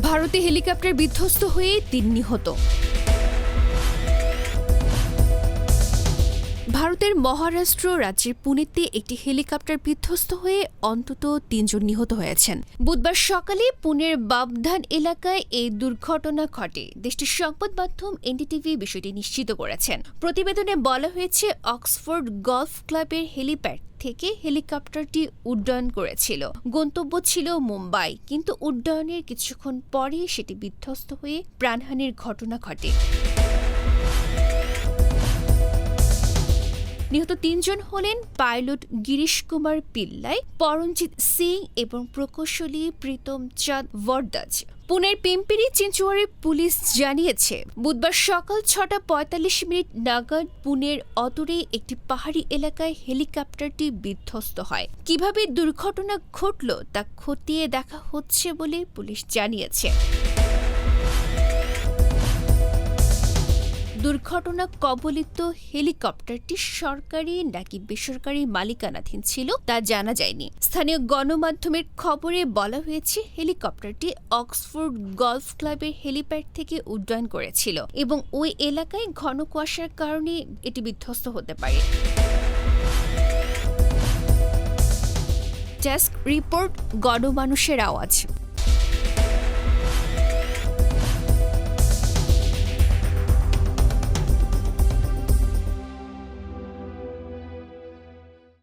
ভারতে হেলিকপ্টার বিধ্বস্ত হয়ে তিন নিহত। মহারাষ্ট্র রাজ্যের পুনেতে একটি হেলিকপ্টার বিধ্বস্ত হয়ে অন্তত তিনজন নিহত হয়েছেন। বুধবার সকালে পুনের বাবধান এলাকায় এই দুর্ঘটনা ঘটে। দেশটির সংবাদ মাধ্যম এনডিটিভি বিষয়টি নিশ্চিত করেছেন। প্রতিবেদনে বলা হয়েছে, অক্সফোর্ড গলফ ক্লাবের হেলিপ্যাড থেকে হেলিকপ্টারটি উড্ডয়ন করেছিল। গন্তব্য ছিল মুম্বাই, কিন্তু উড্ডয়নের কিছুক্ষণ পরে সেটি বিধ্বস্ত হয়ে প্রাণহানির ঘটনা ঘটে। নিহত তিনজন হলেন পাইলট গিরিশ কুমার পিল্লাই, পরমজিৎ সিং এবং প্রকৌশলী প্রীতম চাঁদ ওয়ার্দাজ পুনের পিম্পিরি চিঞ্চুয়ারি পুলিশ জানিয়েছে, বুধবার সকাল ছটা পঁয়তাল্লিশ মিনিট নাগাদ পুনের অদূরে একটি পাহাড়ি এলাকায় হেলিকপ্টারটি বিধ্বস্ত হয়। কীভাবে দুর্ঘটনা ঘটল তা খতিয়ে দেখা হচ্ছে বলে পুলিশ জানিয়েছে। দুর্ঘটনা কবলিত হেলিকপ্টারটি সরকারি নাকি বেসরকারি মালিকানাধীন ছিল তা জানা যায়নি। স্থানীয় গণমাধ্যমের খবরে বলা হয়েছে, হেলিকপ্টারটি অক্সফোর্ড গলফ ক্লাবের হেলিপ্যাড থেকে উড্ডয়ন করেছিল এবং ওই এলাকায় ঘন কুয়াশার কারণে এটি বিধ্বস্ত হতে পারে। ডেস্ক রিপোর্ট, গণমানুষের আওয়াজ।